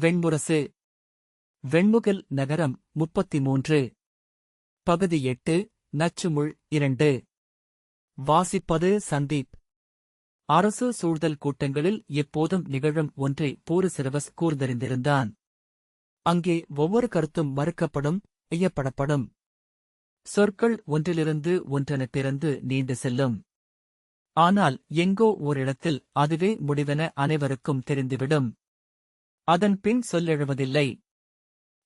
வெண்முரசு. வெண்முகில் நகரம் முப்பத்தி மூன்று பகுதி எட்டு நச்சுமுள் இரண்டு. வாசிப்பது சந்தீப். அரசு சூழ்தல் கூட்டங்களில் எப்போதும் நிகழும் ஒன்றை போரு சிறுவஸ் கூர்ந்தறிந்திருந்தான். அங்கே ஒவ்வொரு கருத்தும் மறுக்கப்படும் ஐயப்படப்படும். சொற்கள் ஒன்றிலிருந்து ஒன்றென பிறந்து நீண்டு செல்லும். ஆனால் எங்கோ ஓரிடத்தில் அதுவே முடிவென அனைவருக்கும் தெரிந்துவிடும். அதன் பின் சொல்லெழுவதில்லை.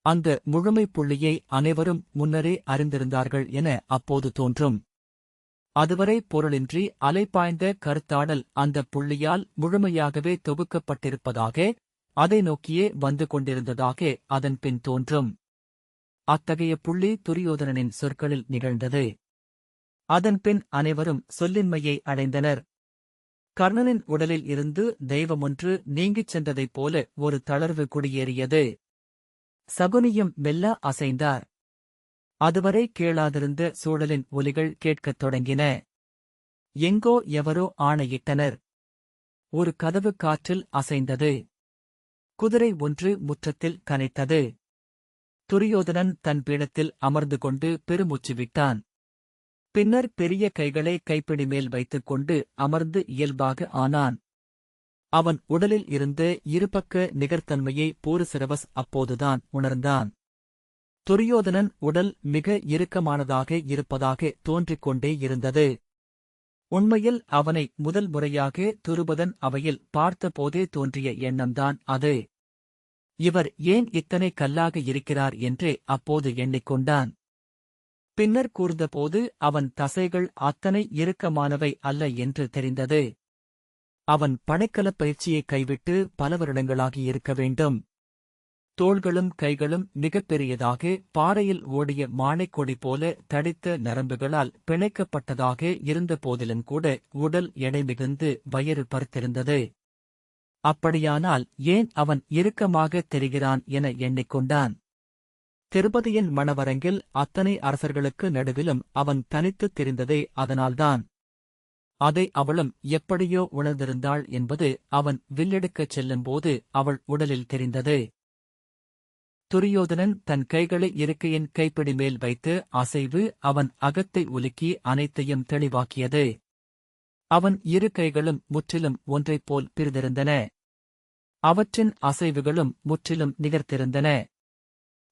அந்த முழுமைப் புள்ளியை அனைவரும் முன்னரே அறிந்திருந்தார்கள் என அப்போது தோன்றும். அதுவரை பொருளின்றி அலைபாய்ந்த கருத்தாடல் அந்த புள்ளியால் முழுமையாகவே தொகுக்கப்பட்டிருப்பதாக அதை நோக்கியே வந்து கொண்டிருந்ததாக அதன் பின் தோன்றும். அத்தகைய புள்ளி துரியோதனனின் சொற்களில் நிகழ்ந்தது. அதன் பின் அனைவரும் சொல்லின்மையை அடைந்தனர். கர்ணனின் உடலில் இருந்து தெய்வமொன்று நீங்கிச் சென்றதைப் போல ஒரு தளர்வு குடியேறியது. சகுனியும் மெல்ல அசைந்தார். அதுவரை கேளாதிருந்த சூழலின் ஒலிகள் கேட்கத் தொடங்கின. எங்கோ எவரோ ஆணையிட்டனர். ஒரு கதவு காற்றில் அசைந்தது. குதிரை ஒன்று முற்றத்தில் கனைத்தது. துரியோதனன் தன் பீடத்தில் அமர்ந்து கொண்டு பெருமூச்சு விட்டான். பின்னர் பெரிய கைகளை கைப்பிடி மேல் வைத்துக் கொண்டு அமர்ந்து இயல்பாக ஆனான். அவன் உடலில் இருந்த இருபக்க நிகர்த்தன்மையை போருசிரவஸ் அப்போதுதான் உணர்ந்தான். துரியோதனன் உடல் மிக இறுக்கமானதாக இருப்பதாக தோன்றிக் கொண்டே இருந்தது. உண்மையில் அவனை முதல் முறையாக துருபதன் அவையில் பார்த்தபோதே தோன்றிய எண்ணம்தான் அது. இவர் ஏன் இத்தனை கல்லாக இருக்கிறார் என்றே அப்போது எண்ணிக்கொண்டான். பின்னர் கூர்ந்தபோது அவன் தசைகள் அத்தனை இறுக்கமானவை அல்ல என்று தெரிந்தது. அவன் படைக்கலப் பயிற்சியை கைவிட்டு பல வருடங்களாகி இருக்க வேண்டும். தோள்களும் கைகளும் மிகப்பெரியதாக பாறையில் ஓடிய மானைக்கொடி போல தடித்த நரம்புகளால் பிணைக்கப்பட்டதாக இருந்த போதிலும் கூட உடல் எடை மிகுந்து வயிறு பருத்திருந்தது அப்படியானால் ஏன் அவன் இறுக்கமாக தெரிகிறான் என எண்ணிக்கொண்டான்? திருப்பதியின் மணவரங்கில் அத்தனை அரசர்களுக்கு நடுவிலும் அவன் தனித்துத் தெரிந்ததே அதனால்தான். அதை அவளும் எப்படியோ உணர்ந்திருந்தாள் என்பது அவன் வில்லெடுக்கச் செல்லும்போது அவள் உடலில் தெரிந்தது. துரியோதனன் தன் கைகளை இருக்கையின் கைப்பிடி மேல் வைத்து அசைவு அவன் அகத்தை உலுக்கி அனைத்தையும் தெளிவாக்கியது. அவன் இரு கைகளும் முற்றிலும் ஒன்றைப் போல் பிரிந்திருந்தன. அவற்றின் அசைவுகளும் முற்றிலும் நிகர்த்திருந்தன.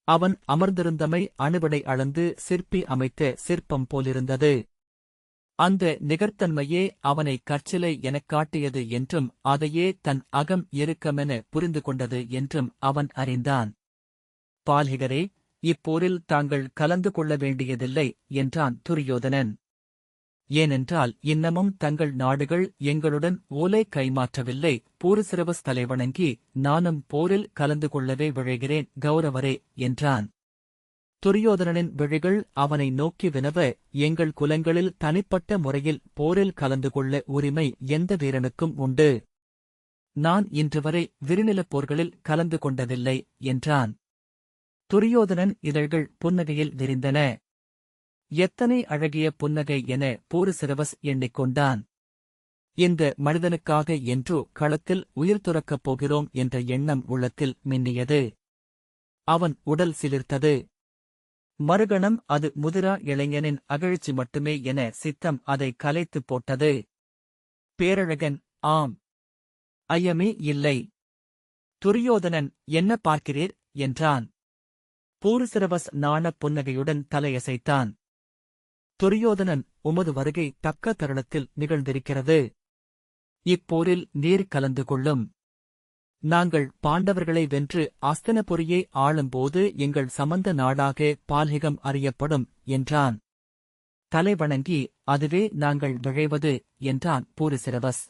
அவன் அமர்ந்திருந்தமை அணுவிடை அளந்து சிற்பி அமைத்த சிற்பம் போலிருந்தது. அந்த நிகர்த்தன்மையே அவனை கற்சிலை எனக் காட்டியது என்றும் அதையே தன் அகம் இருக்கமென புரிந்து கொண்டது என்றும் அவன் அறிந்தான். பாலிகரே இப்போரில் தாங்கள் கலந்து கொள்ள வேண்டியதில்லை என்றான் துரியோதனன். ஏனென்றால் இன்னமும் தங்கள் நாடுகள் எங்களுடன் ஓலை கைமாற்றவில்லை. பூருசிரவஸ் தலைவணங்கி நானும் போரில் கலந்து கொள்ளவே விழைகிறேன் கௌரவரே என்றான். துரியோதனனின் விழிகள் அவனை நோக்கி வினவ எங்கள் குலங்களில் தனிப்பட்ட முறையில் போரில் கலந்து கொள்ள உரிமை எந்த வீரனுக்கும் உண்டு. நான் இன்று வரை விரிநிலப் போர்களில் கலந்து கொண்டதில்லை என்றான். துரியோதனன் இதழ்கள் புன்னகையில் விரிந்தன. எத்தனை அழகிய புன்னகை என போருசிரவஸ் எண்ணிக்கொண்டான். இந்த மனிதனுக்காக என்றோ களத்தில் உயிர் துறக்கப் போகிறோம் என்ற எண்ணம் உள்ளத்தில் மின்னியது. அவன் உடல் சிலிர்த்தது. மறுகணம் அது முதிரா இளைஞனின் அகழ்ச்சி மட்டுமே என சித்தம் அதை கலைத்துப் போட்டது. பேரழகன் ஆம். ஐயமே இல்லை. துரியோதனன் என்ன பார்க்கிறீர்? என்றான். பூருசிரவஸ் நாணப் புன்னகையுடன் தலையசைத்தான். துரியோதனன் உமது வருகை தக்க தருணத்தில் நிகழ்ந்திருக்கிறது. இப்போரில் நீர் கலந்து கொள்ளும். நாங்கள் பாண்டவர்களை வென்று அஸ்தனபுரியை ஆளும்போது எங்கள் சமந்த நாடாக பால்ஹிகம் அறியப்படும் என்றான். தலைவணங்கி அதுவே நாங்கள் விழைவது என்றான் பூரிசிரவஸ்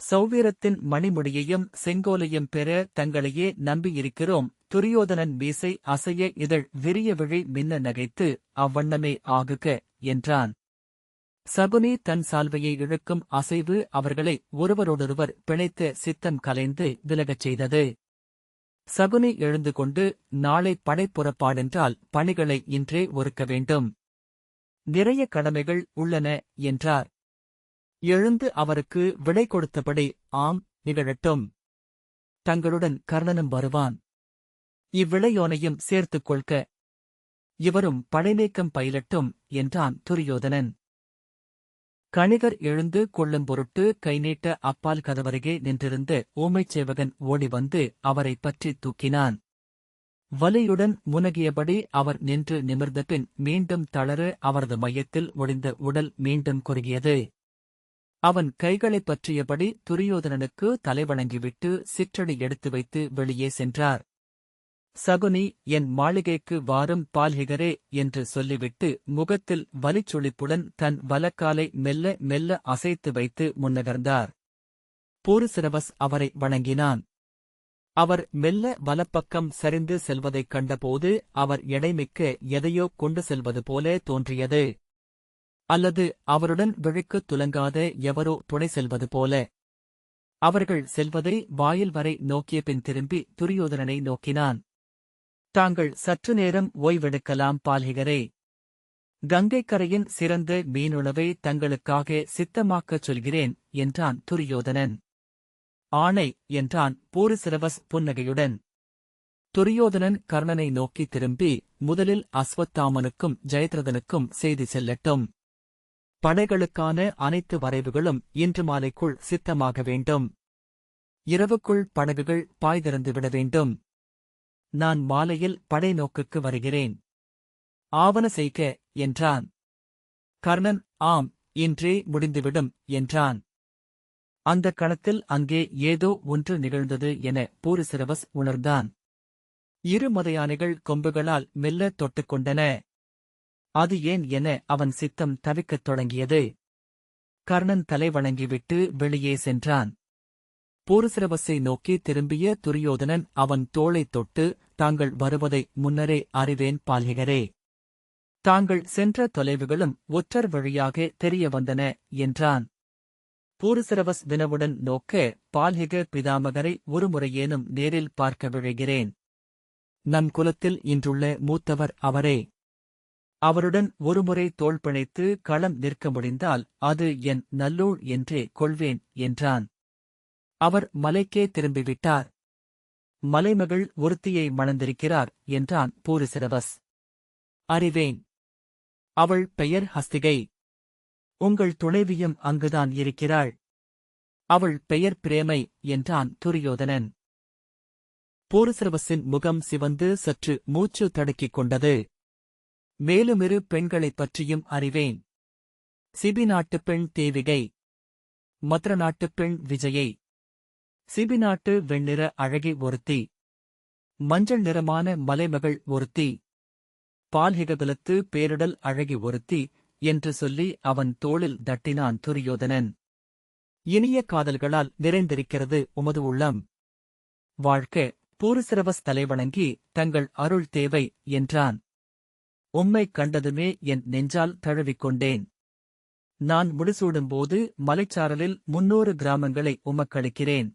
சௌவீரத்தின் மணிமுடியையும் செங்கோலையும் பெற தங்களையே நம்பியிருக்கிறோம். துரியோதனன் மீசை அசைய இதழ் விரிய விழி மின்ன நகைத்து அவ்வண்ணமே ஆகுக என்றான். சகுனி தன் சால்வையை இழுக்கும் அசைவு அவர்களை ஒருவரோடொருவர் பிணைத்த சித்தம் கலைந்து விலகச் செய்தது. சகுனி எழுந்து கொண்டு நாளை படைப்புறப்பாடென்றால் பணிகளை இன்றே ஒருக்க வேண்டும். நிறைய கடமைகள் உள்ளன என்றார். எழுந்து அவருக்கு விடை கொடுத்தபடி ஆம் நிகழட்டும். தங்களுடன் கர்ணனும் வருவான். இவ்விளையோனையும் சேர்த்துக் கொள்க. இவரும் படைநீக்கம் பயிலட்டும் என்றான் துரியோதனன். கணிகர் எழுந்து கொள்ளும் பொருட்டு கைநீட்ட அப்பால் கதவருகே நின்றிருந்த ஊமைச் சேவகன் ஓடி வந்து அவரைப் பற்றி தூக்கினான். வலியுடன் முனகியபடி அவர் நின்று நிமிர்ந்தபின் மீண்டும் தளர அவரது மையத்தில் ஒளிந்த உடல் மீண்டும் குறுகியது. அவன் கைகளைப் பற்றியபடி துரியோதனனுக்கு தலைவணங்கிவிட்டு சிற்றடி எடுத்து வைத்து வெளியே சென்றார். சகுனி என் மாளிகைக்கு வாரும் பால்ஹிகரே என்று சொல்லிவிட்டு முகத்தில் வலிச்சொழிப்புடன் தன் வலக்காலை மெல்ல மெல்ல அசைத்து வைத்து முன்னகர்ந்தார். பூருசிரவஸ் அவரை வணங்கினான். அவர் மெல்ல வலப்பக்கம் சரிந்து செல்வதைக் கண்டபோது அவர் எடைமிக்க எதையோ கொண்டு செல்வது போல தோன்றியது. அல்லது அவருடன் விழிக்குத் துலங்காத எவரோ துணை செல்வது போல. அவர்கள் செல்வதை வாயில் வரை நோக்கிய பின் திரும்பி துரியோதனனை நோக்கினான். தாங்கள் சற்று நேரம் ஓய்வெடுக்கலாம் பால்ஹிகரே கங்கைக்கரையின் சிறந்த மீனுணவை தங்களுக்காக சித்தமாக்கச் சொல்கிறேன் என்றான் துரியோதனன். ஆணை என்றான் பூரிசிரவஸ் புன்னகையுடன். துரியோதனன் கர்ணனை நோக்கி திரும்பி முதலில் அஸ்வத்தாமனுக்கும் ஜெயத்ரதனுக்கும் செய்தி செல்லட்டும். படைகளுக்கான அனைத்து வரைவுகளும் இன்று மாலைக்குள் சித்தமாக வேண்டும். இரவுக்குள் படகுகள் பாய்திறந்து விட வேண்டும். நான் மாலையில் படை நோக்குக்கு வருகிறேன். ஆவண செய்க என்றான். கர்ணன் ஆம் இன்றே முடிந்துவிடும் என்றான். அந்த கணத்தில் அங்கே ஏதோ ஒன்று நிகழ்ந்தது என பூரிசிரவஸ் உணர்ந்தான். இரு மதையானைகள் கொம்புகளால் மெல்ல தொட்டுக்கொண்டன அது ஏன் என அவன் சித்தம் தவிக்கத் தொடங்கியது. கர்ணன் தலை வணங்கிவிட்டு வெளியே சென்றான். போருசிரவசை நோக்கி திரும்பிய துரியோதனன் அவன் தோளைத் தொட்டு தாங்கள் வருவதை முன்னரே அறிவேன் பால்கிகரே. தாங்கள் சென்ற தொலைவுகளும் ஒற்றர் வழியாக தெரிய வந்தன என்றான். பூருசிரவஸ் வினவுடன் நோக்க பால்ஹிக பிதாமகரை ஒருமுறையேனும் நேரில் பார்க்க விழைகிறேன். நம் குலத்தில் இன்றுள்ள மூத்தவர் அவரே. அவருடன் ஒருமுறை தோள்பிணைத்து களம் நிற்க முடிந்தால் அது என் நல்லூழ் என்றே கொள்வேன் என்றான். அவர் மலைக்கே திரும்பிவிட்டார். மலைமகள் ஒருத்தியை மணந்திருக்கிறார் என்றான் பூரிசிரவஸ். அறிவேன். அவள் பெயர் ஹஸ்திகை. உங்கள் துணைவியும் அங்குதான் இருக்கிறாள். அவள் பெயர் பிரேமை என்றான் துரியோதனன். பூரிசிரவசின் முகம் சிவந்து சற்று மூச்சு தடுக்கிக் கொண்டது. மேலுமிரு பெண்களைப் பற்றியும் அறிவேன். சிபி நாட்டுப் பெண் தேவிகை. மத்ர நாட்டுப் பெண் விஜயை. சிபி நாட்டு வெண்ணிற அழகி ஒருத்தி. மஞ்சள் நிறமான மலைமகள் ஒருத்தி. பால்ஹிககுலத்து பேரிடல் அழகி ஒருத்தி என்று சொல்லி அவன் தோளில் தட்டினான் துரியோதனன். இனிய காதல்களால் நிறைந்திருக்கிறது உமது உள்ளம். வாழ்க்க பூரிசிரவஸ் தலைவணங்கி தங்கள் அருள் தேவை என்றான். உம்மைக் கண்டதுமே என் நெஞ்சால் தழுவிக்கொண்டேன். நான் முடிசூடும்போது மலைச்சாரலில் முன்னூறு கிராமங்களை உமக்களிக்கிறேன்.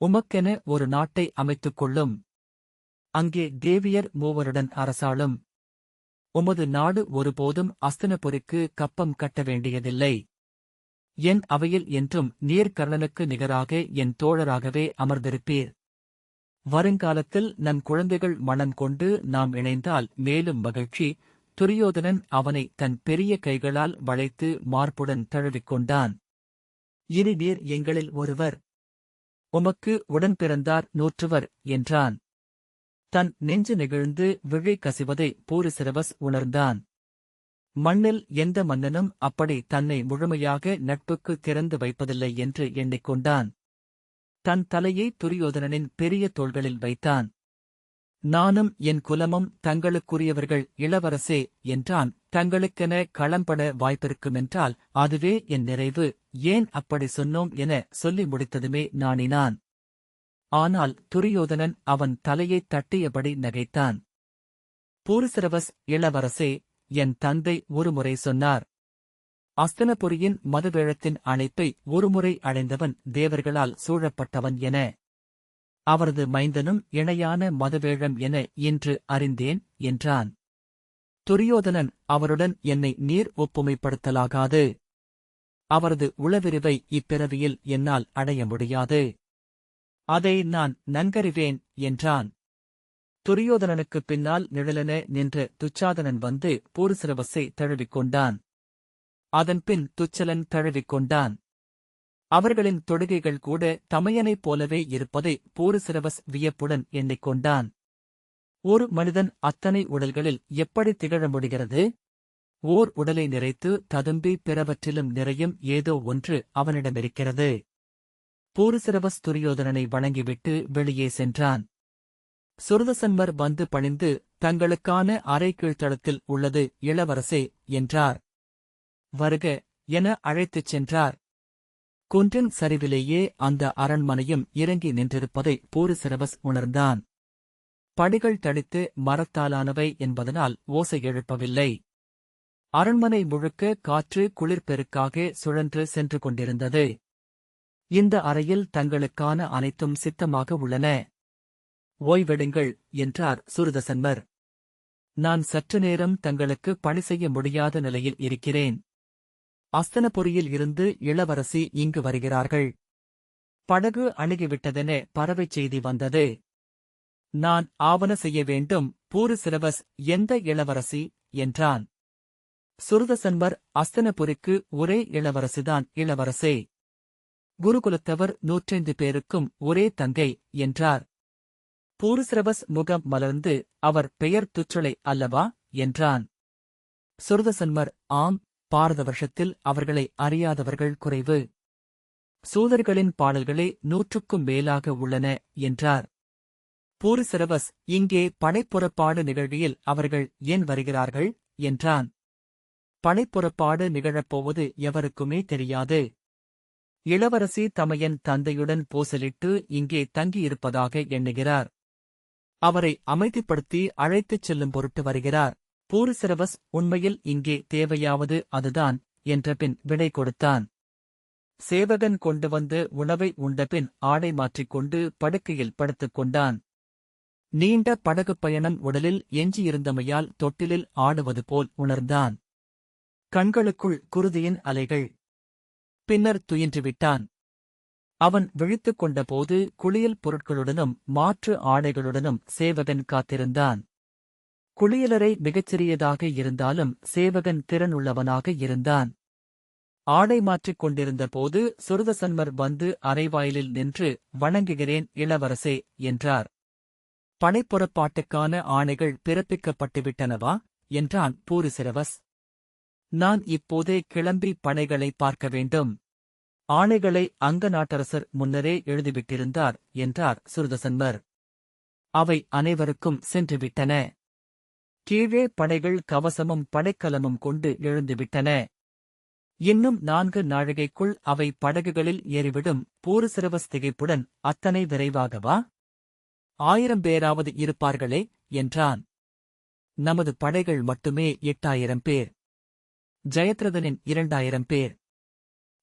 உமக்கென ஒரு நாட்டை அமைத்துக் கொள்ளும் அங்கே தேவியர் மூவருடன் அரசாளும். உமது நாடு ஒருபோதும் அஸ்தனபுரிக்கு கப்பம் கட்ட வேண்டியதில்லை. என் அவையில் என்றும் நீர்கர்ணனுக்கு நிகராக என் தோழராகவே அமர்ந்திருப்பீர். வருங்காலத்தில் நம் குழந்தைகள் மனம் கொண்டு நாம் இணைந்தால் மேலும் மகிழ்ச்சி. துரியோதனன் அவனை தன் பெரிய கைகளால் வளைத்து மார்புடன் தழுவிக்கொண்டான் இனி நீர் எங்களில் ஒருவர். உமக்கு உடன் பிறந்தார் நூற்றுவர் என்றான். தன் நெஞ்சு நெகிழ்ந்து விழி கசிவதை பூரிசிரவஸ் உணர்ந்தான். மண்ணில் எந்த மன்னனும் அப்படி தன்னை முழுமையாக நட்புக்கு திறந்து வைப்பதில்லை என்று எண்ணிக்கொண்டான் தன் தலையை துரியோதனனின் பெரிய தோள்களில் வைத்தான். நானும் என் குலமும் தங்களுக்குரியவர்கள் இளவரசே என்றான். தங்களுக்கென களம்பட வாய்ப்பிருக்குமென்றால் அதுவே என் நிறைவு. ஏன் அப்படி சொன்னோம் என சொல்லி முடித்ததுமே நாணினான். ஆனால் துரியோதனன் அவன் தலையைத் தட்டியபடி நகைத்தான். பூரிசிரவஸ் இளவரசே என் தந்தை ஒருமுறை சொன்னார். அஸ்தனபுரியின் மதுவேழத்தின் அழைப்பை ஒருமுறை அடைந்தவன் தேவர்களால் சூழப்பட்டவன் என. அவரது மைந்தனும் இணையான மதுவேழம் என இன்று அறிந்தேன் என்றான். துரியோதனன் அவருடன் என்னை நீர் ஒப்புமைப்படுத்தலாகாது. அவரது உளவிரிவை இப்பிறவியில் என்னால் அடைய முடியாது. அதை நான் நன்கறிவேன் என்றான். துரியோதனனுக்குப் பின்னால் நிழலென நின்ற துச்சாதனன் வந்து பூர்சிரவசை தழுவிக் கொண்டான் அதன்பின் துச்சலன் தழுவிக் கொண்டான் அவர்களின் தொடுகைகள் கூட தமையனைப் போலவே இருப்பதை பூருசிரவஸ் வியப்புடன் எண்ணிக்கொண்டான். ஒரு மனிதன் அத்தனை உடல்களில் எப்படி திகழ முடிகிறது? ஓர் உடலை நிறைத்து ததும்பி பிறவற்றிலும் நிறையும் ஏதோ ஒன்று அவனிடமிருக்கிறது. பூருசிரவஸ் துரியோதனனை வணங்கிவிட்டு வெளியே சென்றான். சுரதசன்மர் வந்து பணிந்து தங்களுக்கான அரை கீழ்த்தளத்தில் உள்ளது இளவரசே என்றார். வருக என அழைத்துச் சென்றார். குன்றின் சரிவிலேயே அந்த அரண்மனையும் இறங்கி நின்றிருப்பதை பூருசிரவஸ் உணர்ந்தான். படிகள் தடித்து மரத்தாலானவை என்பதனால் ஓசை எழுப்பவில்லை. அரண்மனை முழுக்க காற்று குளிர்பெருக்காக சுழன்று சென்று கொண்டிருந்தது. இந்த அறையில் தங்களுக்கான அனைத்தும் சித்தமாக உள்ளன. ஓய்வெடுங்கள் என்றார் சுருதசன்மர். நான் சற்று நேரம் தங்களுக்கு பணி செய்ய முடியாத நிலையில் இருக்கிறேன். அஸ்தனபுரியில் இருந்து இளவரசி இங்கு வருகிறார்கள். படகு அணுகிவிட்டதென பறவைச் செய்தி வந்தது. நான் ஆவண செய்ய வேண்டும் பூரு சிலபஸ் எந்த இளவரசி? என்றான். சுருதசன்வர் அஸ்தனபுரிக்கு ஒரே இளவரசிதான் இளவரசே. குருகுலத்தவர் நூற்றைந்து பேருக்கும் ஒரே தங்கை என்றார். பூருசிரவஸ் முகம் மலர்ந்து அவர் பெயர் துச்சலை அல்லவா? என்றான். சுருதசன்மர் ஆம் பாரத வருஷத்தில் அவர்களை அறியாதவர்கள் குறைவு. சூதர்களின் பாடல்களே நூற்றுக்கும் மேலாக உள்ளன என்றார். பூரிசிரவஸ் இங்கே படைப்புறப்பாடு நிகழ்வியில் அவர்கள் ஏன் வருகிறார்கள் என்றான். படைப்புறப்பாடு நிகழப்போவது எவருக்குமே தெரியாது. இளவரசி தமையன் தந்தையுடன் பூசலிட்டு இங்கே தங்கியிருப்பதாக எண்ணுகிறார். அவரை அமைதிப்படுத்தி அழைத்துச் செல்லும் பொருட்டு வருகிறார். பூரிசிரவஸ் உண்மையில் இங்கே தேவையாவது அதுதான் என்றபின் விடை கொடுத்தான். சேவகன் கொண்டு வந்து உணவை உண்டபின் ஆடை மாற்றிக்கொண்டு படுக்கையில் படுத்துக் கொண்டான். நீண்ட படகுப் பயணம் உடலில் எஞ்சியிருந்தமையால் தொட்டிலில் ஆடுவது போல் உணர்ந்தான். கண்களுக்குள் குருதியின் அலைகள். பின்னர் துயின்றுவிட்டான். அவன் விழித்துக் கொண்டபோது குளியல் பொருட்களுடனும் மாற்று ஆடைகளுடனும் சேவகன் காத்திருந்தான். குளியலறை மிகச்சிறியதாக இருந்தாலும் சேவகன் திறனுள்ளவனாக இருந்தான். ஆடை மாற்றிக் கொண்டிருந்த போது சுருதசன்மர் வந்து அரைவாயிலில் நின்று வணங்குகிறேன் இளவரசே என்றார். படைப்புறப்பாட்டுக்கான ஆணைகள் பிறப்பிக்கப்பட்டுவிட்டனவா? என்றான் பூரிசிரவஸ். நான் இப்போதே கிளம்பி படைகளை பார்க்க வேண்டும். ஆணைகளை அங்க நாட்டரசர் முன்னரே எழுதிவிட்டிருந்தார் என்றார் சுருதசன்மர். அவை அனைவருக்கும் சென்றுவிட்டன. கீழே படைகள் கவசமும் படைக்கலமும் கொண்டு எழுந்துவிட்டன. இன்னும் நான்கு நாழிகைக்குள் அவை படகுகளில் ஏறிவிடும் பூருசிரவஸ் திகைப்புடன் அத்தனை விரைவாகவா? ஆயிரம் பேராவது இருப்பார்களே என்றான். நமது படைகள் மட்டுமே எட்டாயிரம் பேர். ஜெயத்ரதனின் இரண்டாயிரம் பேர்.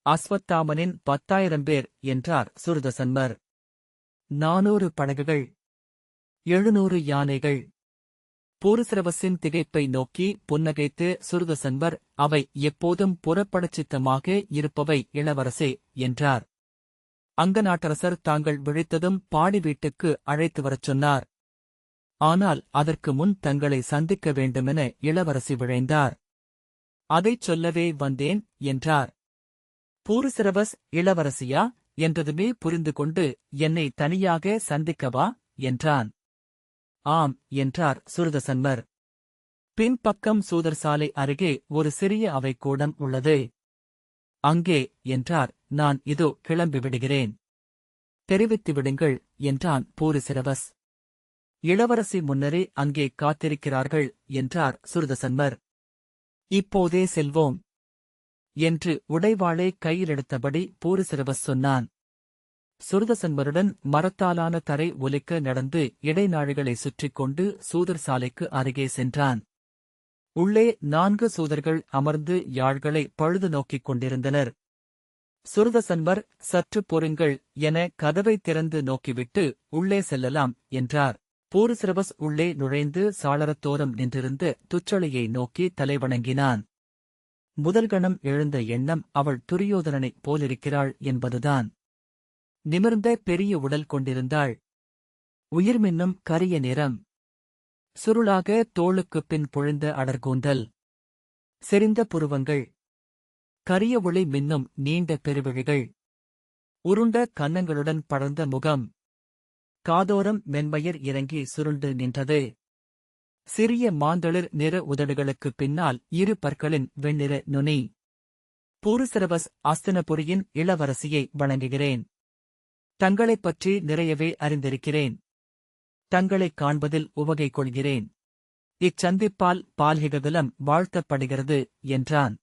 அஸ்வத்தாமனின் பத்தாயிரம் பேர் என்றார் சுருதசன்மர். நானூறு படகுகள். எழுநூறு யானைகள். பூருசிரவசின் திகைப்பை நோக்கி புன்னகைத்து சுருதசன்வர் அவை எப்போதும் புறப்படச்சித்தமாக இருப்பவை இளவரசே என்றார். அங்க நாட்டரசர் தாங்கள் விழித்ததும் பாடி வீட்டுக்கு அழைத்து வரச் சொன்னார். ஆனால் அதற்கு முன் தங்களை சந்திக்க வேண்டுமென இளவரசி விழைந்தார். அதைச் சொல்லவே வந்தேன் என்றார். பூருசிரவஸ் இளவரசியா என்றதுமே புரிந்து கொண்டு என்னை தனியாக சந்திக்கவா என்றான். ஆம் என்றார் சுருதசன்மர். பின்பக்கம் சூதர் சாலை அருகே ஒரு சிறிய அவைக்கூடம் உள்ளது. அங்கே என்றார் நான் இதோ கிளம்பி விடுகிறேன். தெரிவித்து விடுங்கள் என்றான் பூரிசிரவஸ் இளவரசி முன்னரே அங்கே காத்திருக்கிறார்கள் என்றார் சுருதசன்மர். இப்போதே செல்வோம் என்று உடைவாளை கையிலெடுத்தபடி பூரிசிரவஸ் சொன்னான். சுருதசன்மருடன் மரத்தாலான தரை ஒலிக்க நடந்து இடைநாழிகளை சுற்றிக் கொண்டு சூதர் சாலைக்கு அருகே சென்றான். உள்ளே நான்கு சூதர்கள் அமர்ந்து யாழ்களை பழுது நோக்கிக் கொண்டிருந்தனர். சுருதசன்மர் சற்று பொறுங்கள் என கதவை திறந்து நோக்கிவிட்டு உள்ளே செல்லலாம் என்றார். பூருசிரவஸ் உள்ளே நுழைந்து சாளரத்தோரம் நின்றிருந்த துச்சளையை நோக்கி தலைவணங்கினான். முதல் கணம் எழுந்த எண்ணம் அவள் துரியோதனனைப் போலிருக்கிறாள் என்பதுதான். நிமிர்ந்த பெரிய உடல் கொண்டிருந்தாள். உயிர்மின்னும் கரிய நிறம். சுருளாக தோளுக்குப் பின் பொழிந்த அடர்கூந்தல். செறிந்த புருவங்கள். கரிய ஒளி மின்னும் நீண்ட பெருவிழிகள். உருண்ட கன்னங்களுடன் படர்ந்த முகம். காதோரம் மென்மயிர் இறங்கி சுருண்டு நின்றது. சிறிய மாந்தளிர் நிற உதடுகளுக்குப் பின்னால் இரு பற்களின் வெண்ணிற நுனி. பூருசிரவஸ் அஸ்தினபுரியின் இளவரசியை வணங்குகிறேன். தங்களைப் பற்றி நிறையவே அறிந்திருக்கிறேன். தங்களைக் காண்பதில் உவகை கொள்கிறேன். இச்சந்திப்பால் பால்ஹிககுலம் வாழ்த்தப்படுகிறது என்றான்.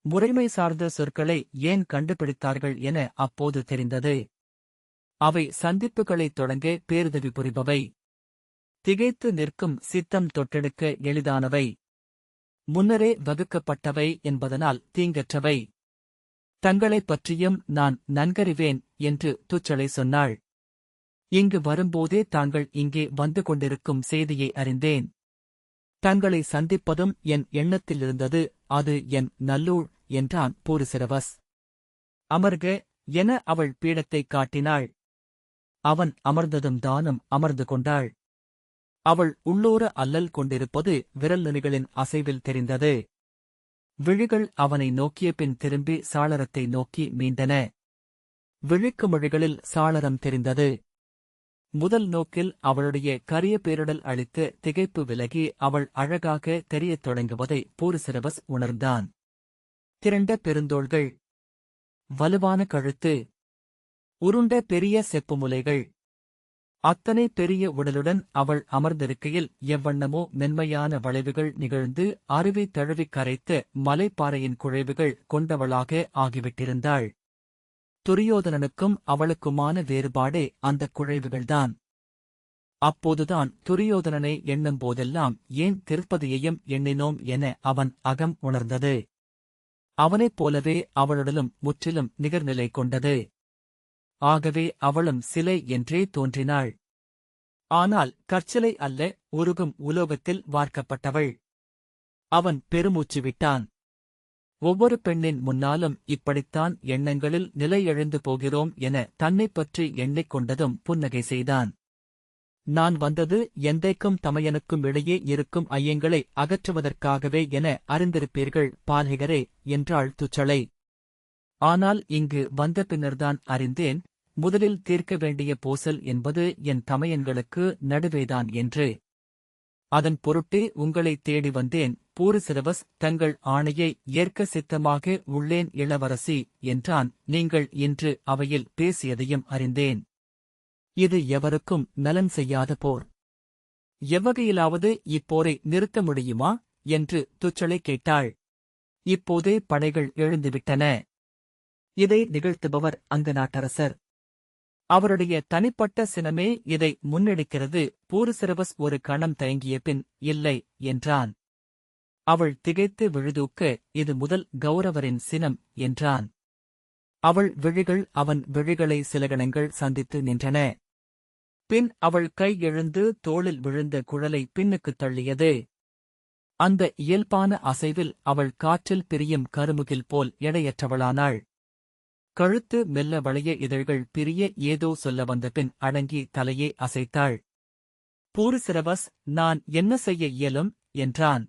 முறைமை சார்ந்த சொற்களை ஏன் கண்டுபிடித்தார்கள் என அப்போது தெரிந்தது. அவை சந்திப்புகளைத் தொடங்க பேருதவி புரிபவை. திகைத்து நிற்கும் சித்தம் தொட்டெடுக்க எளிதானவை. முன்னரே வகுக்கப்பட்டவை என்பதனால் தீங்கற்றவை. தங்களைப் பற்றியும் நான் நன்கறிவேன் என்று துச்சலை சொன்னாள். இங்கு வரும்போதே தாங்கள் இங்கே வந்து கொண்டிருக்கும் செய்தியை அறிந்தேன். தங்களை சந்திப்பதும் என் எண்ணத்திலிருந்தது அது என் நல்லூர் என்றான் பூரிசிரவஸ். அமர்க என அவள் பீடத்தைக் காட்டினாள். அவன் அமர்ந்ததும் தானும் அமர்ந்து கொண்டாள். அவள் உள்ளூர அல்லல் கொண்டிருப்பது விரல் நுனிகளின் அசைவில் தெரிந்தது. விழிகள் அவனை நோக்கிய பின் திரும்பி சாளரத்தை நோக்கி மீண்டன. விழிக்கு மொழிகளில் சாளரம் தெரிந்தது. முதல் நோக்கில் அவளுடைய கரிய பேரிடல் அளித்து திகைப்பு விலகி அவள் அழகாக தெரியத் தொடங்குவதை பூரிசிரவஸ் உணர்ந்தான். திரண்ட பெருந்தோள்கள் வலுவான கழுத்து உருண்ட பெரிய செப்பு முலைகள். அத்தனை பெரிய உடலுடன் அவள் அமர்ந்திருக்கையில் எவ்வண்ணமோ மென்மையான வளைவுகள் நிகழ்ந்து அருவி தழுவிக் கரைத்து மலைப்பாறையின் குழைவுகள் கொண்டவளாக ஆகிவிட்டிருந்தாள். துரியோதனனுக்கும் அவளுக்குமான வேறுபாடே அந்தக் குழைவுகள்தான். அப்போதுதான் துரியோதனனை எண்ணும் போதெல்லாம் ஏன் திருப்பதியையும் எண்ணினோம் என அவன் அகம் உணர்ந்தது. அவனைப் போலவே அவளுடலும் முற்றிலும் நிகர்நிலை கொண்டது. ஆகவே அவளும் சிலை என்றே தோன்றினாள். ஆனால் கற்சிலை அல்ல உருகும் உலோகத்தில் வார்க்கப்பட்டவள். அவன் பெருமூச்சு விட்டான். ஒவ்வொரு பெண்ணின் முன்னாலும் இப்படித்தான் எண்ணங்களில் நிலையெழுந்து போகிறோம் என தன்னைப் பற்றி எண்ணிக்கொண்டதும் புன்னகை செய்தான். நான் வந்தது எந்தைக்கும் தமையனுக்கும் இடையே இருக்கும் ஐயங்களை அகற்றுவதற்காகவே என அறிந்திருப்பீர்கள் பால்ஹிகரே என்றாள் துச்சளை ஆனால் இங்கு வந்த பின்னர்தான் அறிந்தேன் முதலில் தீர்க்க வேண்டிய பூசல் என்பது என் தமையன்களுக்கு நடுவேதான் என்று. அதன் பொருட்டே உங்களை தேடி வந்தேன். பூரிசிரவஸ் தங்கள் ஆணையை ஏற்க சித்தமாக உள்ளேன் இளவரசி என்றான். நீங்கள் இன்று அவையில் பேசியதையும் அறிந்தேன். இது எவருக்கும் நலன் செய்யாத போர். எவ்வகையிலாவது இப்போரை நிறுத்த முடியுமா? என்று துச்சலை கேட்டாள். இப்போதே படைகள் எழுந்துவிட்டன. இதை நிகழ்த்துபவர் அங்கநாட்டரசர் அவருடைய தனிப்பட்ட சினமே இதை முன்னெடுக்கிறது. பூருசிரவஸ் ஒரு கணம் தயங்கிய பின் இல்லை என்றான். அவள் திகைத்து விழுதூக்க இது முதல் கௌரவரின் சினம் என்றான். அவள் விழிகள் அவன் விழிகளை சில கணங்கள் சந்தித்து நின்றன. பின் அவள் கை எழுந்து தோளில் விழுந்த குழலை பின்னுக்குத் தள்ளியது. அந்த இயல்பான அசைவில் அவள் காற்றில் பிரியும் கருமுகில் போல் எடையற்றவளானாள். கழுத்து மெல்ல வளைய இதழ்கள் பிரிய ஏதோ சொல்ல வந்த பின் அடங்கி தலையே அசைத்தாள். பூரிசிரவஸ் நான் என்ன செய்ய இயலும்? என்றான்.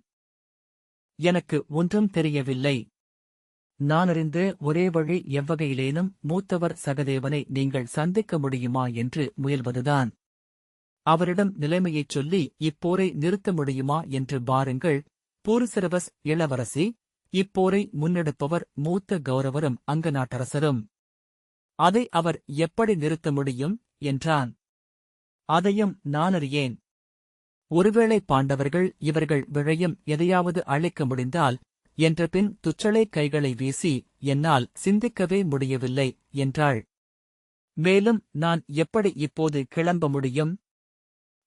எனக்கு ஒன்றும் தெரியவில்லை. நான் ஒரே வழி எவ்வகையிலேனும் மூத்தவர் சகதேவனை நீங்கள் சந்திக்க முடியுமா? என்று முயல்வதுதான். அவரிடம் நிலைமையைச் சொல்லி இப்போரை நிறுத்த முடியுமா? என்று பாருங்கள். பூரிசிரவஸ் இளவரசி இப்போரை முன்னெடுப்பவர் மூத்த கௌரவரும் அங்கநாட்டரசரும். அதை அவர் எப்படி நிறுத்த முடியும்? என்றான். அதையும் நானறியேன். ஒருவேளை பாண்டவர்கள் இவர்கள் விழையும் எதையாவது அழைக்க முடிந்தால் என்ற பின் துச்சளை கைகளை வீசி என்னால் சிந்திக்கவே முடியவில்லை என்றாள். மேலும் நான் எப்படி இப்போது கிளம்ப முடியும்?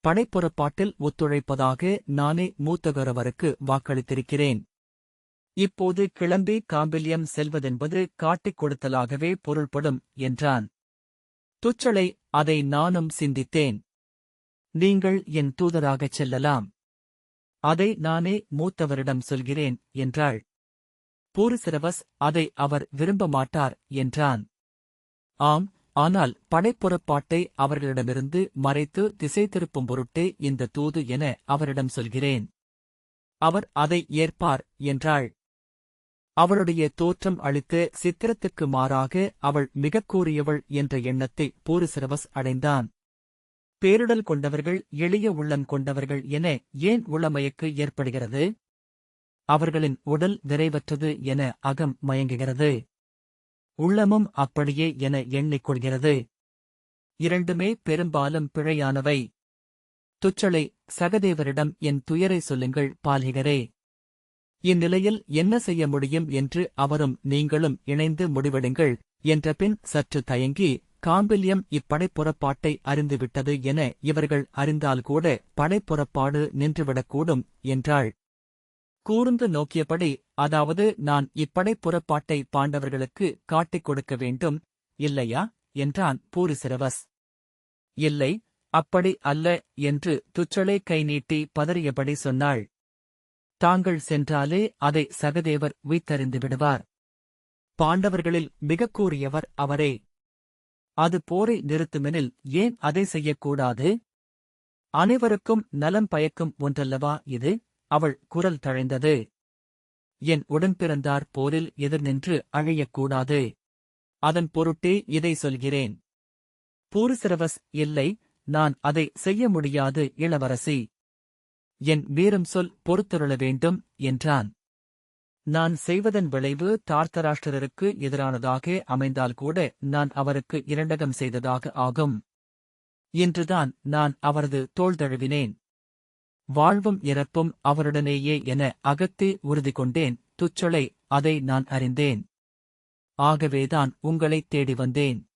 படைப்புறப்பாட்டில் ஒத்துழைப்பதாக நானே மூத்தகரவருக்கு வாக்களித்திருக்கிறேன். இப்போது கிளம்பி காம்பில்யம் செல்வதென்பது காட்டிக் கொடுத்தலாகவே பொருள்படும் என்றான். துச்சளை அதை நானும் சிந்தித்தேன். நீங்கள் என் தூதராகச் செல்லலாம். அதை நானே மூத்தவரிடம் சொல்கிறேன் என்றாள். பூரிசிரவஸ் அதை அவர் விரும்ப மாட்டார் என்றான். ஆம் ஆனால் படைப்புறப்பாட்டை அவர்களிடமிருந்து மறைத்து திசை திருப்பும் பொருட்டே இந்த தூது என அவரிடம் சொல்கிறேன். அவர் அதை ஏற்பார் என்றாள். அவளுடைய தோற்றம் அளித்த சித்திரத்துக்கு மாறாக அவள் மிகக் கூறியவள் என்ற எண்ணத்தை பூரிசிரவஸ் அடைந்தான். பேரிடல் கொண்டவர்கள் எளிய உள்ளம் கொண்டவர்கள் என ஏன் உளமயக்கு ஏற்படுகிறது? அவர்களின் உடல் நிறைவற்றது என அகம் மயங்குகிறது. உள்ளமும் அப்படியே என எண்ணிக்கொள்கிறது இரண்டுமே பெரும்பாலும் பிழையானவை. துச்சளை சகதேவரிடம் என் துயரை சொல்லுங்கள் பாலிகரே இந்நிலையில் என்ன செய்ய முடியும் என்று அவரும் நீங்களும் இணைந்து முடிவெடுங்கள் என்ற பின் சற்று தயங்கி காம்பில்யம் இப்படைப்புறப்பாட்டை அறிந்துவிட்டது என இவர்கள் அறிந்தால் கூட படைப்புறப்பாடு நின்றுவிடக்கூடும் என்றாள். கூர்ந்து நோக்கியபடி அதாவது நான் இப்படைப்புறப்பாட்டை பாண்டவர்களுக்கு காட்டிக் கொடுக்க வேண்டும் இல்லையா? என்றான் பூரிசிரவஸ் இல்லை அப்படி அல்ல என்று துச்சலே கை நீட்டி பதறியபடி சொன்னாள். தாங்கள் சென்றாலே அதை சகதேவர் உய்த்தறிந்து விடுவார். பாண்டவர்களில் மிகக் கூறியவர் அவரே. அது போரை நிறுத்துமெனில் ஏன் அதை செய்யக்கூடாது? அனைவருக்கும் நலம் பயக்கும் ஒன்றல்லவா இது? அவள் குரல் தழைந்தது. என் உடன்பிறந்தார் போரில் எதிர் நின்று அழையக்கூடாது. அதன் பொருட்டே இதை சொல்கிறேன். பூரிசிரவஸ் இல்லை நான் அதை செய்ய முடியாது இளவரசி. என் வீரம் சொல் பொறுத்தருள வேண்டும் என்றான். நான் செய்வதன் விளைவு தார்த்தராஷ்டிரருக்கு எதிரானதாக அமைந்தால் கூட நான் அவருக்கு இரண்டகம் செய்ததாக ஆகும். இன்றுதான் நான் அவரது தோள்தழுவினேன் வாழ்வும் இறப்பும் அவருடனேயே என அகத்தே உறுதி கொண்டேன் துச்சளை அதை நான் அறிந்தேன். ஆகவேதான் உங்களைத் தேடி வந்தேன்.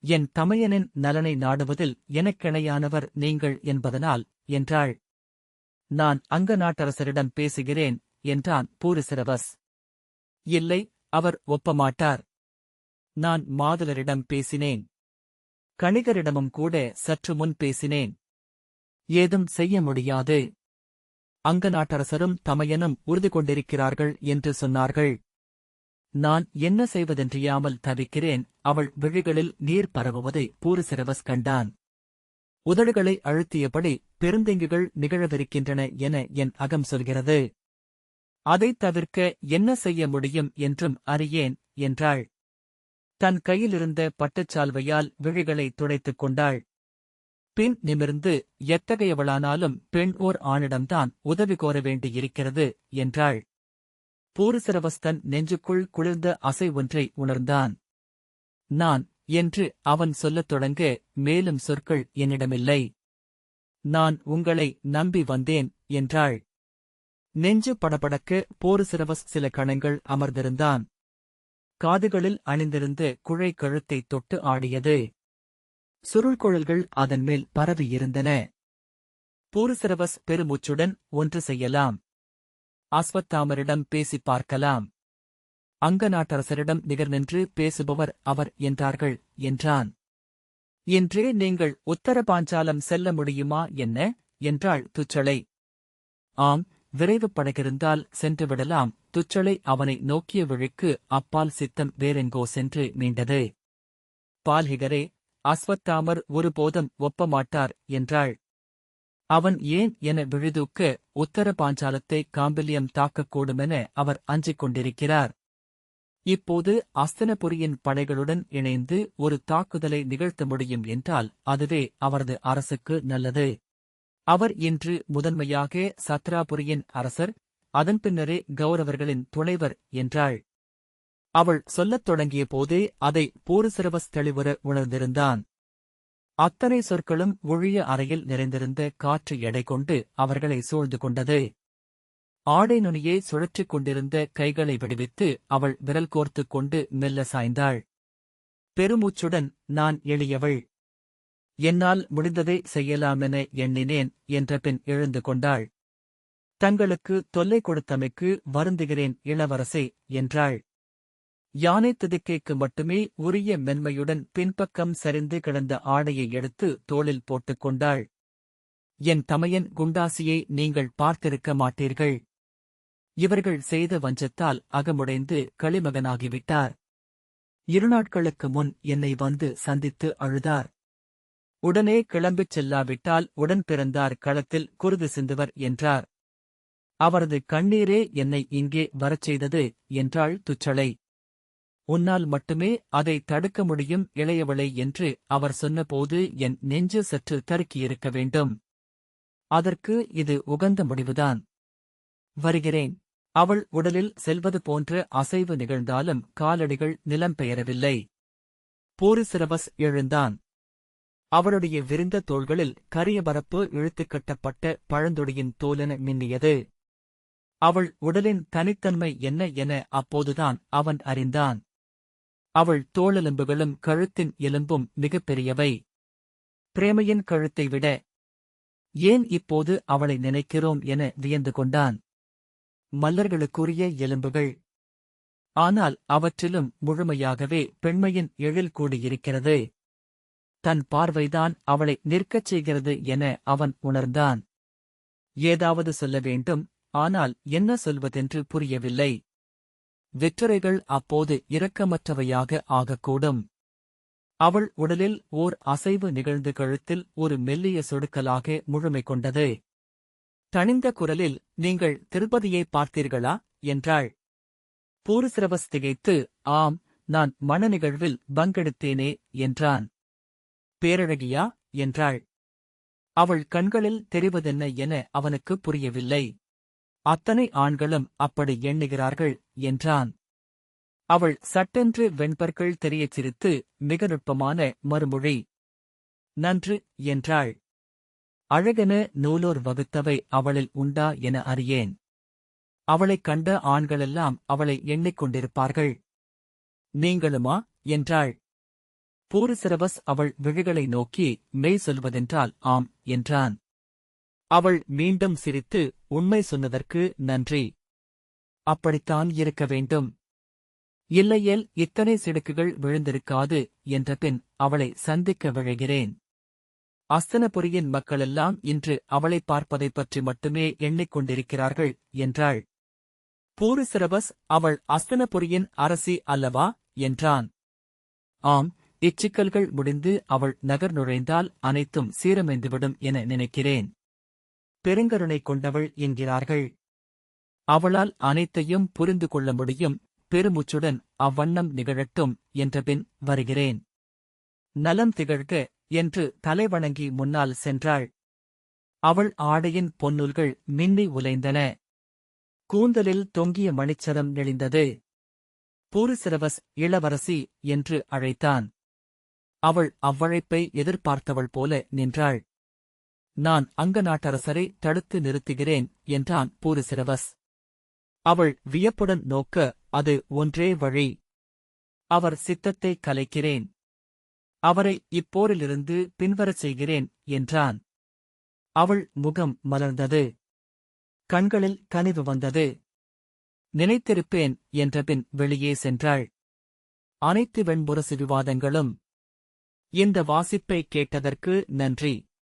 என் தமையனின் நலனை நாடுவதில் எனக்கிணையானவர் நீங்கள் என்பதனால் என்றாள். நான் அங்க நாட்டரசரிடம் பேசுகிறேன் என்றான் பூரிசிரவஸ். இல்லை அவர் ஒப்பமாட்டார். நான் மாதுலரிடம் பேசினேன். கணிகரிடமும் கூட சற்று முன் பேசினேன். ஏதும் செய்ய முடியாது. அங்க நாட்டரசரும் தமையனும் உறுதி கொண்டிருக்கிறார்கள் என்று சொன்னார்கள். நான் என்ன செய்வதென்றியாமல் தவிக்கிறேன் அவள் விழிகளில் நீர் பரவுவதை பூரிசிரவஸ் கண்டான். உதடுகளை அழுத்தியபடி பெருந்தெங்குகள் நிகழவிருக்கின்றன என என் அகம் சொல்கிறது. அதைத் தவிர்க்க என்ன செய்ய முடியும் என்றும் அறியேன் என்றாள். தன் கையிலிருந்த பட்டுச்சால்வையால் விழிகளை துடைத்துக் கொண்டாள். பின் நிமிர்ந்து எத்தகையவளானாலும் பெண் ஓர் ஆணிடம்தான் உதவி கோர வேண்டியிருக்கிறது என்றாள். பூரிசரவஸ்தன் நெஞ்சுக்குள் குளிர்ந்த அசை ஒன்றை உணர்ந்தான். நான் என்று அவன் சொல்லத் தொடங்க மேலும் சொற்கள் என்னிடமில்லை. நான் உங்களை நம்பி வந்தேன் என்றாள். நெஞ்சு படபடக்க போருசிரவஸ் சில கணங்கள் அமர்ந்திருந்தான். காதுகளில் அணிந்திருந்த குழை கழுத்தைத் தொட்டு ஆடியது. சுருள்குழல்கள் அதன் மேல் பரவியிருந்தன பூருசிரவஸ் பெருமூச்சுடன் ஒன்று செய்யலாம். அஸ்வத்தாமரிடம் பேசிப் பார்க்கலாம். அங்க நாட்டரசரிடம் நிகர் நின்று பேசுபவர் அவர் என்றார்கள் என்றான். இன்றே நீங்கள் உத்தர பாஞ்சாலம் செல்ல முடியுமா என்ன? என்றாள் துச்சளை. ஆம் விரைவு படகிருந்தால் சென்றுவிடலாம் துச்சளை அவனை நோக்கிய விழிக்கு அப்பால் சித்தம் வேறெங்கோ சென்று மீண்டது. பால்ஹிகரே அஸ்வத்தாமர் ஒருபோதும் ஒப்பமாட்டார் என்றாள். அவன் ஏன் என விழுதூக்க உத்தர பாஞ்சாலத்தை காம்பில்யம் தாக்கக்கூடுமென அவர் அஞ்சிக் கொண்டிருக்கிறார். இப்போது அஸ்தனபுரியின் படைகளுடன் இணைந்து ஒரு தாக்குதலை நிகழ்த்த முடியும் என்றால் அதுவே அவரது அரசுக்கு நல்லது. அவர் இன்று முதன்மையாக சத்ராபுரியின் அரசர் அதன் பின்னரே கௌரவர்களின் துணைவர் என்றாள். அவள் சொல்லத் தொடங்கிய போதே அதை பூரசிரவஸ் தெளிவுற உணர்ந்திருந்தான். அத்தனை சொற்களும் ஒழிய அறையில் நிறைந்திருந்த காற்று எடை கொண்டு அவர்களை சூழ்ந்து கொண்டது. ஆடை நுனியை சுழற்றிக் கொண்டிருந்த கைகளை விடுவித்து அவள் விரல் கோர்த்துக் கொண்டு மெல்ல சாய்ந்தாள். பெருமூச்சுடன் நான் எளியவள். என்னால் முடிந்ததை செய்யலாமென எண்ணினேன் என்ற பின் எழுந்து கொண்டாள். தங்களுக்கு தொல்லை கொடுத்தமைக்கு வருந்துகிறேன் இளவரசே என்றாள். யானை திதிக்கைக்கு மட்டுமே உரிய மென்மையுடன் பின்பக்கம் சரிந்து கிடந்த ஆடையை எடுத்து தோளில் போட்டுக் கொண்டாள். என் தமையன் குண்டாசியை நீங்கள் பார்த்திருக்க மாட்டீர்கள். இவர்கள் செய்த வஞ்சத்தால் அகமுடைந்து களிமகனாகிவிட்டார். இரு நாட்களுக்கு முன் என்னை வந்து சந்தித்து அழுதார். உடனே கிளம்பிச் செல்லாவிட்டால் உடன் பிறந்தார் களத்தில் குருது சிந்துவர் என்றார். அவரது கண்ணீரே என்னை இங்கே வரச் செய்தது என்றாள் துச்சளை உன்னால் மட்டுமே அதை தடுக்க முடியும் இளையவளை என்று அவர் சொன்னபோது என் நெஞ்சு சற்று தருக்கியிருக்க வேண்டும். அதற்கு இது உகந்த முடிவுதான். வருகிறேன். அவள் உடலில் செல்வது போன்ற அசைவு நிகழ்ந்தாலும் காலடிகள் நிலம் பெயரவில்லை. போரிசிரவஸ் எழுந்தான். அவளுடைய விரிந்த தோள்களில் கரிய பரப்பு இழுத்துக் கட்டப்பட்ட பழந்தொடியின் தோலென மின்னியது. அவள் உடலின் தனித்தன்மை என்ன என அப்போதுதான் அவன் அறிந்தான். அவள் தோளெலும்புகளும் கழுத்தின் எலும்பும் மிகப் பெரியவை. பிரேமையின் கழுத்தை விட ஏன் இப்போது அவளை நினைக்கிறோம் என வியந்து கொண்டான். மல்லர்களுக்குரிய எலும்புகள். ஆனால் அவற்றிலும் முழுமையாகவே பெண்மையின் எழில் கூடியிருக்கிறது. தன் பார்வைதான் அவளை நிற்கச் செய்கிறது என அவன் உணர்ந்தான். ஏதாவது சொல்ல வேண்டும் ஆனால் என்ன சொல்வதென்று புரியவில்லை. வெற்றரைகள் அப்போது இரக்கமற்றவையாக ஆகக்கூடும். அவள் உடலில் ஓர் அசைவு நிகழ்ந்து கழுத்தில் ஒரு மெல்லிய சொடுக்கலாக முழுமை கொண்டது. தணிந்த குரலில் நீங்கள் திருப்பதியை பார்த்தீர்களா? என்றாள். பூருசிரவஸ் திகைத்து ஆம் நான் மன நிகழ்வில் பங்கெடுத்தேனே என்றான். பேரழகியா? என்றாள். அவள் கண்களில் தெரிவதென்ன என அவனுக்கு புரியவில்லை. அத்தனை ஆண்களும் அப்படி எண்ணுகிறார்கள் என்றான். அவள் சட்டென்று வெண்பற்கள் தெரியச் சிரித்து மிக நுட்பமான மறுமொழி. நன்று என்றாள். அழகென நூலோர் வகுத்தவை அவளில் உண்டா என அறியேன். அவளைக் கண்ட ஆண்களெல்லாம் அவளை எண்ணிக்கொண்டிருப்பார்கள் நீங்களுமா? என்றாள். பூரிசிரவஸ் அவள் விழிகளை நோக்கி மெய் சொல்வதென்றால் ஆம் என்றான். அவள் மீண்டும் சிரித்து உண்மை சொன்னதற்கு நன்றி. அப்படித்தான் இருக்க வேண்டும். இல்லையேல் இத்தனை சிடுக்குகள் விழுந்திருக்காது என்ற பின் அவளை சந்திக்க விழைகிறேன். அஸ்தனபுரியின் மக்களெல்லாம் இன்று அவளை பார்ப்பதைப் பற்றி மட்டுமே எண்ணிக்கொண்டிருக்கிறார்கள் என்றாள். பூரிசிரவஸ் அவள் அஸ்தனபுரியின் அரசி அல்லவா? என்றான். ஆம் இச்சிக்கல்கள் முடிந்து அவள் நகர் நுழைந்தால் அனைத்தும் சீரமைந்துவிடும் என நினைக்கிறேன். பெருங்கருணை கொண்டவள் என்கிறார்கள். அவளால் அனைத்தையும் புரிந்து கொள்ள முடியும். பெருமுச்சுடன் அவ்வண்ணம் நிகழட்டும் என்றபின் வருகிறேன். நலம் திகழ்க என்று தலைவணங்கி முன்னால் சென்றாள். அவள் ஆடையின் பொன்னுல்கள் மின்னி உலைந்தன. கூந்தலில் தொங்கிய மணிச்சரம் நெளிந்தது. பூரிசிரவஸ் இளவரசி என்று அழைத்தான். அவள் அவ்வழைப்பை எதிர்பார்த்தவள் போல நின்றாள். நான் அங்க நாட்டரசரை தடுத்து நிறுத்துகிறேன் என்றான் பூரிசிரவஸ் அவள் வியப்புடன் நோக்க அது ஒன்றே வழி. அவர் சித்தத்தை கலைக்கிறேன். அவரை இப்போரிலிருந்து பின்வரச் செய்கிறேன் என்றான். அவள் முகம் மலர்ந்தது. கண்களில் கனிவு வந்தது. நினைத்திருப்பேன் என்றபின் வெளியே சென்றாள். அனைத்து வெண்புரசு விவாதங்களும். இந்த வாசிப்பை கேட்டதற்கு நன்றி.